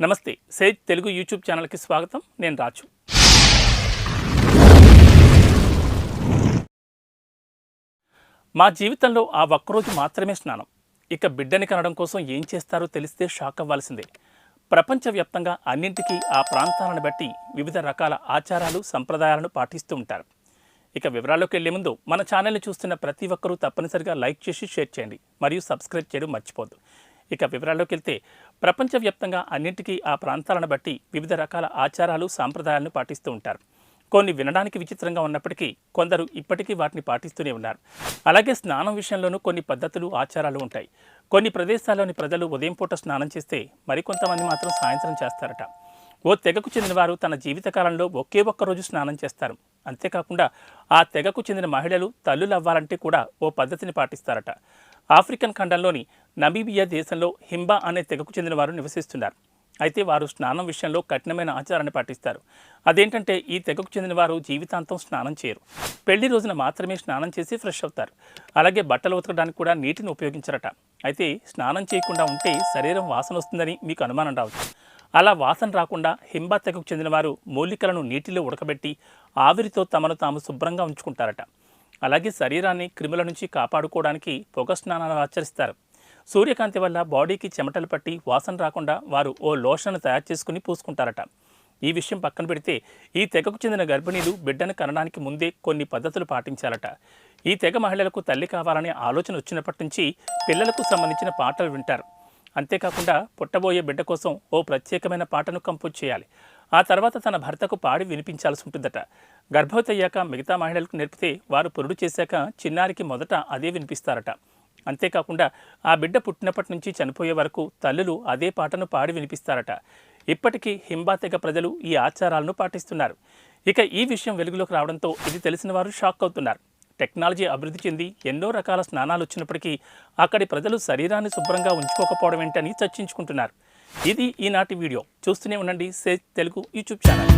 నమస్తే Sage Telugu YouTube ఛానల్కి స్వాగతం. నేను రాజు. మా జీవితంలో ఆ ఒక్కరోజు మాత్రమే స్నానం. ఇక బిడ్డని కనడం కోసం ఏం చేస్తారో తెలిస్తే షాక్ అవ్వాల్సిందే. ప్రపంచవ్యాప్తంగా అన్నింటికీ ఆ ప్రాంతాలను బట్టి వివిధ రకాల ఆచారాలు సంప్రదాయాలను పాటిస్తూ ఉంటారు. ఇక వివరాల్లోకి వెళ్ళే ముందు మన ఛానల్ని చూస్తున్న ప్రతి ఒక్కరూ తప్పనిసరిగా లైక్ చేసి షేర్ చేయండి. మరియు సబ్స్క్రైబ్ చేయడం మర్చిపోద్దు ఇక వివరాల్లోకి వెళ్తే ప్రపంచవ్యాప్తంగా అన్నింటికీ ఆ ప్రాంతాలను బట్టి వివిధ రకాల ఆచారాలు సాంప్రదాయాలను పాటిస్తూ ఉంటారు. కొన్ని వినడానికి విచిత్రంగా ఉన్నప్పటికీ కొందరు ఇప్పటికీ వాటిని పాటిస్తూనే ఉన్నారు. అలాగే స్నానం విషయంలోనూ కొన్ని పద్ధతులు ఆచారాలు ఉంటాయి. కొన్ని ప్రదేశాల్లోని ప్రజలు ఉదయం పూట స్నానం చేస్తే మరికొంతమంది మాత్రం సాయంత్రం చేస్తారట. ఓ తెగకు చెందినవారు తన జీవితకాలంలో ఒకే ఒక్క రోజు స్నానం చేస్తారు. అంతేకాకుండా ఆ తెగకు చెందిన మహిళలు తల్లులు అవ్వాలంటే కూడా ఓ పద్ధతిని పాటిస్తారట. ఆఫ్రికన్ ఖండంలోని నమీబియా దేశంలో హింబా అనే తెగకు చెందిన వారు నివసిస్తున్నారు. అయితే వారు స్నానం విషయంలో కఠినమైన ఆచారాన్ని పాటిస్తారు. అదేంటంటే ఈ తెగకు చెందిన వారు జీవితాంతం స్నానం చేయరు. పెళ్ళి రోజున మాత్రమే స్నానం చేసి ఫ్రెష్ అవుతారు. అలాగే బట్టలు ఉతకడానికి కూడా నీటిని ఉపయోగించరట. అయితే స్నానం చేయకుండా ఉంటే శరీరం వాసన వస్తుందని మీకు అనుమానం రావచ్చు. అలా వాసన రాకుండా హింబా తెగకు చెందిన వారు మూలికలను నీటిలో ఉడకబెట్టి ఆవిరితో తమను తాము శుభ్రంగా ఉంచుకుంటారట. అలాగే శరీరాన్ని క్రిముల నుంచి కాపాడుకోవడానికి పొగ స్నానాలు ఆచరిస్తారు. సూర్యకాంతి వల్ల బాడీకి చెమటలు పట్టి వాసన రాకుండా వారు ఓ లోషన్ తయారు చేసుకుని పూసుకుంటారట. ఈ విషయం పక్కన పెడితే ఈ తెగకు చెందిన గర్భిణీలు బిడ్డను కనడానికి ముందే కొన్ని పద్ధతులు పాటించాలట. ఈ తెగ మహిళలకు తల్లి కావాలనే ఆలోచన వచ్చినప్పటి నుంచి పిల్లలకు సంబంధించిన పాటలు వింటారు. అంతేకాకుండా పుట్టబోయే బిడ్డ కోసం ఓ ప్రత్యేకమైన పాటను కంపోజ్ చేయాలి. ఆ తర్వాత తన భర్తకు పాడి వినిపించాల్సి ఉంటుందట. గర్భవతి అయ్యాక మిగతా మహిళలకు నేర్పితే వారు పురుడు చేశాక చిన్నారికి మొదట అదే వినిపిస్తారట. అంతేకాకుండా ఆ బిడ్డ పుట్టినప్పటి నుంచి చనిపోయే వరకు తల్లులు అదే పాటను పాడి వినిపిస్తారట. ఇప్పటికీ హింబాతెగ ప్రజలు ఈ ఆచారాలను పాటిస్తున్నారు. ఇక ఈ విషయం వెలుగులోకి రావడంతో ఇది తెలిసిన వారు షాక్ అవుతున్నారు. టెక్నాలజీ అభివృద్ధి చెంది ఎన్నో రకాల స్నానాలు వచ్చినప్పటికీ అక్కడి ప్రజలు శరీరాన్ని శుభ్రంగా ఉంచుకోకపోవడం ఏంటని చర్చించుకుంటున్నారు. ఇది ఈనాటి వీడియో. చూస్తూనే ఉండండి సే తెలుగు యూట్యూబ్ ఛానల్.